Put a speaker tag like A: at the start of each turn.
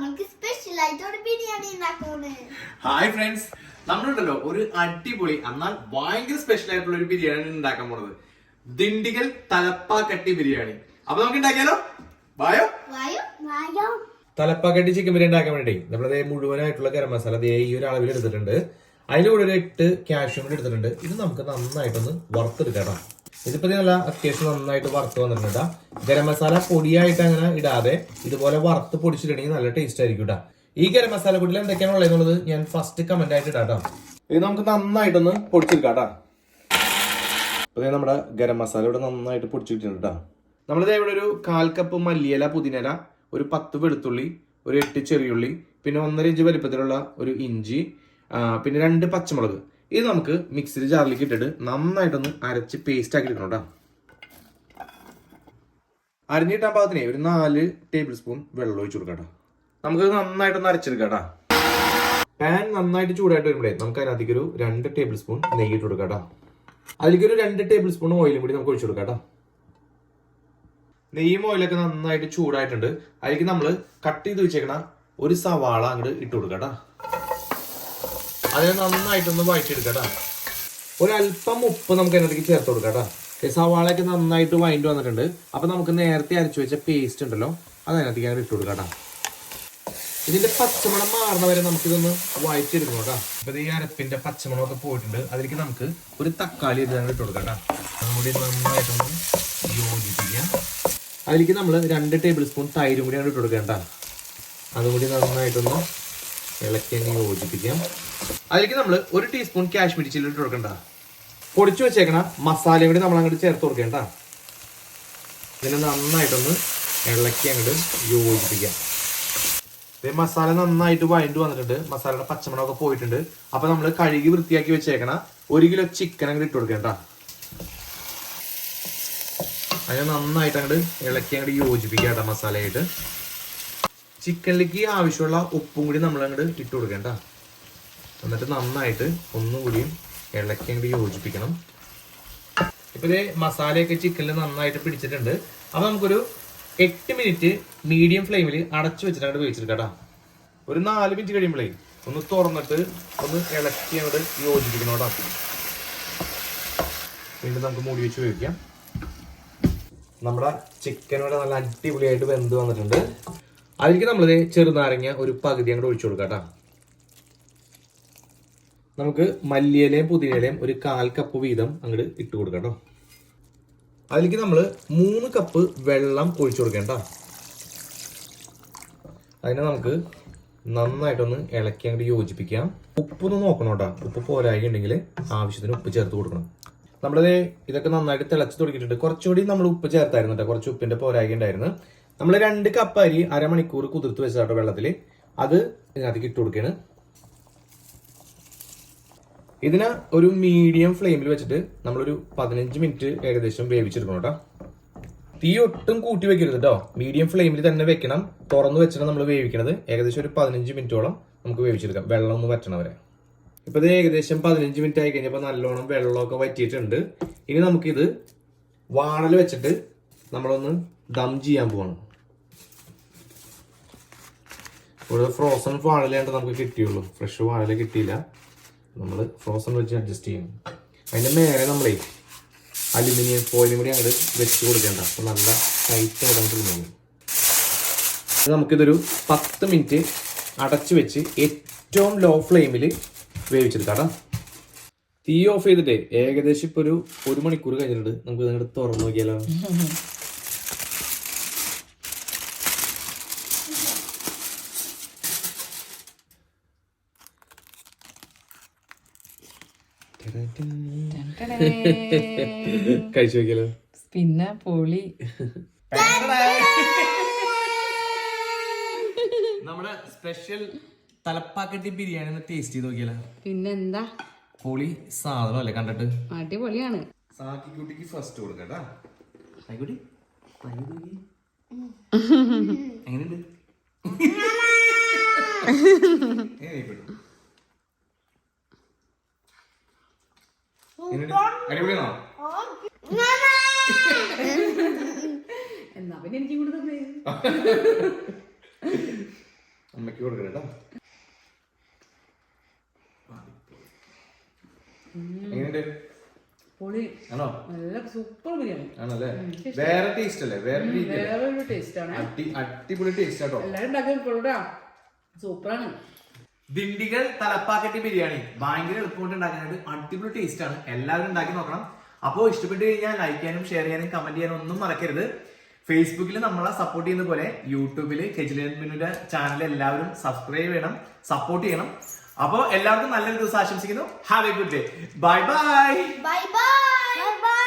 A: നമ്മൾക്ക് സ്പെഷ്യൽ ആയിട്ട് ഒരു ബിരിയാണി ഉണ്ടാക്കണേ
B: ഹായ് ഫ്രണ്ട്സ് നമ്മളുണ്ടല്ലോ ഒരു അടിപൊളി എന്നാൽ ഭയങ്കര സ്പെഷ്യൽ ആയിട്ടുള്ള ഒരു ബിരിയാണി ഉണ്ടാക്കാൻ പോണത്. ദിണ്ടിഗൽ തലപ്പാക്കട്ടി ബിരിയാണി. അപ്പൊ നമുക്ക് ഉണ്ടാക്കിയാലോ? വായോ?
A: വായോ? വായോ.
B: തലപ്പാക്കട്ടി ചിക്കൻ ബിരിയാണി ഉണ്ടാക്കാൻ വേണ്ടി. നമ്മളത് മുഴുവനായിട്ടുള്ള ഗരം മസാല ദേ ഈ ഒരു അളവിൽ എടുത്തിട്ടുണ്ട്. അതിന്റെ കൂടെ ഒരു എട്ട് കാഷ്യൂം കൂടി എടുത്തിട്ടുണ്ട്. ഇത് നമുക്ക് നന്നായിട്ടൊന്ന് വറുത്തെടുക്കണം. ഇതിപ്പോ നല്ല അത്യാവശ്യം നന്നായിട്ട് വറുത്ത് വന്നിട്ടുണ്ട് ഗരം മസാല പൊടിയായിട്ട് അങ്ങനെ ഇടാതെ ഇതുപോലെ വറുത്ത് പൊടിച്ചിട്ടുണ്ടെങ്കിൽ നല്ല ടേസ്റ്റ് ആയിരിക്കും കേട്ടോ ഈ ഗരം മസാല പൊടിയിൽ എന്തൊക്കെയാണ് ഉള്ളത് എന്നുള്ളത് ഞാൻ ഫസ്റ്റ് കമന്റ് ആയിട്ട് ഇടാം ഇത് നമുക്ക് നന്നായിട്ടൊന്ന് പൊടിച്ചെടുക്കാം കേട്ടോ അപ്പൊ ദേ നമ്മുടെ ഗരം മസാല ഇവിടെ നന്നായിട്ട് പൊടിച്ചിട്ടുണ്ട് കേട്ടോ നമ്മളിത് ഇവിടെ ഒരു കാൽ കപ്പ് മല്ലിയില പുതിനില ഒരു പത്ത് വെളുത്തുള്ളി ഒരു എട്ട് ചെറിയുള്ളി പിന്നെ ഒന്നര ഇഞ്ച് വലിപ്പത്തിലുള്ള ഒരു ഇഞ്ചി പിന്നെ രണ്ട് പച്ചമുളക്. ഇത് നമുക്ക് മിക്സിയിൽ ജാറിലേക്ക് ഇട്ടിട്ട് നന്നായിട്ടൊന്ന് അരച്ച് പേസ്റ്റ് ആക്കി എടുക്കണം കേട്ടോ അരിഞ്ഞിട്ടാൻ പാകത്തിനെ ഒരു നാല് ടേബിൾ സ്പൂൺ വെള്ളം ഒഴിച്ചു കൊടുക്കാം നമുക്ക് നന്നായിട്ടൊന്ന് അരച്ചെടുക്കാം പാൻ നന്നായിട്ട് ചൂടായിട്ട് വരുമ്പോഴേ നമുക്ക് അതിനകത്തേക്ക് ഒരു രണ്ട് ടേബിൾ സ്പൂൺ നെയ്യ് ഇട്ട് കൊടുക്കാം അതിലേക്ക് ഒരു രണ്ട് ടേബിൾ സ്പൂൺ ഓയിലും കൂടി നമുക്ക് ഒഴിച്ചു കൊടുക്കാം നെയ്യും ഓയിലൊക്കെ നന്നായിട്ട് ചൂടായിട്ടുണ്ട്. അതിലേക്ക് നമ്മൾ കട്ട് ചെയ്ത് വെച്ചേക്കണ ഒരു സവാള അങ്ങോട്ട് ഇട്ട് കൊടുക്കാം കേട്ടോ അതിനെ നന്നായിട്ടൊന്ന് വഴറ്റിയെടുക്കട്ടാ കേട്ടോ ഒരല്പം ഉപ്പ് നമുക്ക് അതിനകത്തേക്ക് ചേർത്ത് കൊടുക്കാം കേട്ടോ സവാളയൊക്കെ നന്നായിട്ട് വൈൻഡ് വന്നിട്ടുണ്ട്. അപ്പൊ നമുക്ക് നേരത്തെ അരച്ചു വെച്ച പേസ്റ്റ് ഉണ്ടല്ലോ അത് അതിനകത്തേക്ക് അങ്ങനെ ഇട്ട് കൊടുക്കാം ഇതിന്റെ പച്ചമണം മാറുന്ന വരെ നമുക്കിതൊന്ന് വഴറ്റിയെടുക്കണം കേട്ടോ. അപ്പൊ ഈ അരപ്പിന്റെ പച്ചമണമൊക്കെ പോയിട്ടുണ്ട്. അതിലേക്ക് നമുക്ക് ഒരു തക്കാളി ഇത് ഇട്ട് കൊടുക്കാം കൂടി നന്നായിട്ടൊന്ന് യോജിപ്പിക്കാം. അതിലേക്ക് നമ്മൾ രണ്ട് ടേബിൾ സ്പൂൺ തൈരും കൂടി അങ്ങോട്ട് ഇട്ട് കൊടുക്കാം അതുകൂടി അതും നന്നായിട്ടൊന്ന് ഇളക്കി അങ്ങ് യോജിപ്പിക്കാം. അതിലേക്ക് നമ്മൾ ഒരു ടീസ്പൂൺ കാശ്മീരി ചില്ലി ഇട്ട് കൊടുക്കണ്ട. പൊടിച്ചു വെച്ചേക്കണ മസാലയും കൂടി നമ്മൾ അങ്ങോട്ട് ചേർത്ത് കൊടുക്കേണ്ട ഇതിനെ നന്നായിട്ടൊന്ന് ഇളക്കി അങ്ങോട്ട് യോജിപ്പിക്കാം. ദേ മസാല നന്നായിട്ട് വഴണ്ട് വന്നിട്ടുണ്ട്. മസാലയുടെ പച്ചമണമൊക്കെ പോയിട്ടുണ്ട്. അപ്പൊ നമ്മൾ കഴുകി വൃത്തിയാക്കി വെച്ചേക്കണ ഒരു കിലോ ചിക്കൻ അങ്ങോട്ട് ഇട്ട് കൊടുക്കേണ്ട അതിനെ നന്നായിട്ട് അങ്ങോട്ട് ഇളക്കി അങ്ങോട്ട് യോജിപ്പിക്കാം കേട്ടോ മസാലയായിട്ട്. ചിക്കനിലേക്ക് ആവശ്യമുള്ള ഉപ്പും കൂടി നമ്മൾ അങ്ങോട്ട് ഇട്ട് കൊടുക്കേണ്ട എന്നിട്ട് നന്നായിട്ട് ഒന്നും കൂടി ഇളക്കി അങ്ങോട്ട് യോജിപ്പിക്കണം. ഇപ്പൊ ഇതേ മസാലയൊക്കെ ചിക്കനിൽ നന്നായിട്ട് പിടിച്ചിട്ടുണ്ട്. അപ്പൊ നമുക്കൊരു എട്ട് മിനിറ്റ് മീഡിയം ഫ്ലെയിമിൽ അടച്ചു വെച്ചിട്ട് അങ്ങോട്ട് വേവിച്ചെടുക്കാം ഒരു നാല് മിനിറ്റ് കഴിയുമ്പോഴേ ഒന്ന് തുറന്നിട്ട് ഒന്ന് ഇളക്കി അങ്ങോട്ട് യോജിപ്പിക്കണം കേട്ടോ വീണ്ടും നമുക്ക് മൂടി വെച്ച് ഉപയോഗിക്കാം നമ്മുടെ ചിക്കൻ ഇവിടെ നല്ല അടിപൊളിയായിട്ട് വെന്ത് വന്നിട്ടുണ്ട്. അതിലേക്ക് നമ്മൾ ചെറുനാരങ്ങ ഒരു പകുതി അങ്ങോട്ട് ഒഴിച്ചു കൊടുക്കാം കേട്ടോ നമുക്ക് മല്ലിയിലയും പുതിനയിലയും ഒരു കാൽ കപ്പ് വീതം അങ്ങോട്ട് ഇട്ട് കൊടുക്കാം കേട്ടോ അതിലേക്ക് നമ്മൾ മൂന്ന് കപ്പ് വെള്ളം ഒഴിച്ചു കൊടുക്കേണ്ട അതിനെ നമുക്ക് നന്നായിട്ടൊന്ന് ഇളക്കി അങ്ങോട്ട് യോജിപ്പിക്കാം. ഉപ്പൊന്ന് നോക്കണം കേട്ടോ ഉപ്പ് പോരായി ഉണ്ടെങ്കിൽ ആവശ്യത്തിന് ഉപ്പ് ചേർത്ത് കൊടുക്കണം. നമ്മളത് ഇതൊക്കെ നന്നായിട്ട് തിളച്ച് തുടങ്ങിയിട്ടുണ്ട്. കുറച്ചുകൂടി നമ്മൾ ഉപ്പ് ചേർത്തായിരുന്നു കേട്ടോ കുറച്ച് ഉപ്പിന്റെ പോരായി ഉണ്ടായിരുന്നു. നമ്മൾ രണ്ട് കപ്പ് അരി അരമണിക്കൂർ കുതിർത്ത് വെച്ചാട്ടോ വെള്ളത്തിൽ അത് ഇതിനകത്തേക്ക് ഇട്ട് കൊടുക്കുകയാണ് ഇതിനെ ഒരു മീഡിയം ഫ്ലെയിമിൽ വെച്ചിട്ട് നമ്മളൊരു പതിനഞ്ച് മിനിറ്റ് ഏകദേശം വേവിച്ചെടുക്കണം കേട്ടോ തീ ഒട്ടും കൂട്ടി വെക്കരുത് കേട്ടോ മീഡിയം ഫ്ലെയിമിൽ തന്നെ വെക്കണം. തുറന്ന് വെച്ചിട്ട് നമ്മൾ വേവിക്കണത്. ഏകദേശം ഒരു പതിനഞ്ച് മിനിറ്റോളം നമുക്ക് വേവിച്ചെടുക്കാം. വെള്ളം ഒന്ന് വറ്റണം വരെ. ഇപ്പൊ ഇത് ഏകദേശം പതിനഞ്ച് മിനിറ്റ് ആയി കഴിഞ്ഞപ്പോൾ നല്ലോണം വെള്ളമൊക്കെ വറ്റിയിട്ടുണ്ട്. ഇനി നമുക്കിത് വാണൽ വെച്ചിട്ട് നമ്മളൊന്ന് ദം ചെയ്യാൻ പോവാണ്. ഇവിടെ ഫ്രോസൺ വാഴലാണ്ട് നമുക്ക് കിട്ടിയുള്ളൂ. ഫ്രഷ് വാഴല കിട്ടിയില്ല. നമ്മൾ ഫ്രോസൺ വെച്ച് അഡ്ജസ്റ്റ് ചെയ്യണം അതിന്റെ മേലെ നമ്മളെ അലുമിനിയം ഫോയിലും കൂടി അങ്ങോട്ട് വെച്ച് കൊടുക്കേണ്ട. അപ്പോൾ നല്ല ടൈറ്റ് ആയിട്ട് നമുക്ക് തോന്നും നമുക്കിതൊരു പത്ത് മിനിറ്റ് അടച്ചു വെച്ച് ഏറ്റവും ലോ ഫ്ലെയിമിൽ വേവിച്ചെടുക്കാം തീ ഓഫ് ചെയ്തിട്ട് ഏകദേശം ഇപ്പോൾ ഒരു ഒരു മണിക്കൂർ കഴിഞ്ഞിട്ടുണ്ട്. നമുക്ക് ഇതിങ്ങോട്ട് തുറന്നു നോക്കിയാലോ? കഴിച്ചു നോക്കിയാലോ?
C: പിന്നെ പൊളി.
B: നമ്മുടെ സ്പെഷ്യൽ തലപ്പാക്കട്ടി ബിരിയാണി ടേസ്റ്റ് ചെയ്ത് നോക്കിയാലോ?
C: പിന്നെന്താ?
B: പൊളി സാധനം അല്ലേ കണ്ടിട്ട്?
C: അടിപൊളിയാണ്.
B: സാക്കിക്കുട്ടിക്ക് ഫസ്റ്റ് കൊടുക്കട്ടാ. സാക്കിക്കുട്ടി എങ്ങനെയുണ്ട്? എങ്ങനെയുണ്ട്? അടിപൊളിയാണോ?
C: എന്നാ പിന്നെ എനിക്ക് കൂടെ തന്നെ.
B: അമ്മയ്ക്ക് കൊടുക്കണം കേട്ടോ എങ്ങനെയുണ്ട്?
C: പൊളി.
B: ആണോ?
C: നല്ല സൂപ്പർ ബിരിയാണി.
B: ആണല്ലേ? വേറെ ടേസ്റ്റ് അല്ലേ? വേറെ രീതി
C: വേറൊരു ടേസ്റ്റ് ആണ്.
B: അടി അടിപൊളി ടേസ്റ്റ് ആട്ടോ.
C: എല്ലാരും ഉണ്ടാക്കി സൂപ്പറാണ്.
B: ദിണ്ടിഗൽ തലപ്പാക്കറ്റി ബിരിയാണി. ഭയങ്കര എളുപ്പമായിട്ട് ഉണ്ടാക്കാനായിട്ട് അടിപൊളി ടേസ്റ്റ് ആണ്. എല്ലാവരും ഉണ്ടാക്കി നോക്കണം. അപ്പോൾ ഇഷ്ടപ്പെട്ട് കഴിഞ്ഞാൽ ലൈക്ക് ചെയ്യാനും ഷെയർ ചെയ്യാനും കമന്റ് ചെയ്യാനും ഒന്നും മറക്കരുത്. ഫേസ്ബുക്കിൽ നമ്മളെ സപ്പോർട്ട് ചെയ്യുന്ന പോലെ യൂട്യൂബിൽ കെജിലിന്റെ ചാനൽ എല്ലാവരും സബ്സ്ക്രൈബ് ചെയ്യണം സപ്പോർട്ട് ചെയ്യണം. അപ്പോൾ എല്ലാവർക്കും നല്ലൊരു ദിവസം ആശംസിക്കുന്നു. Have a good day bye bye
A: bye bye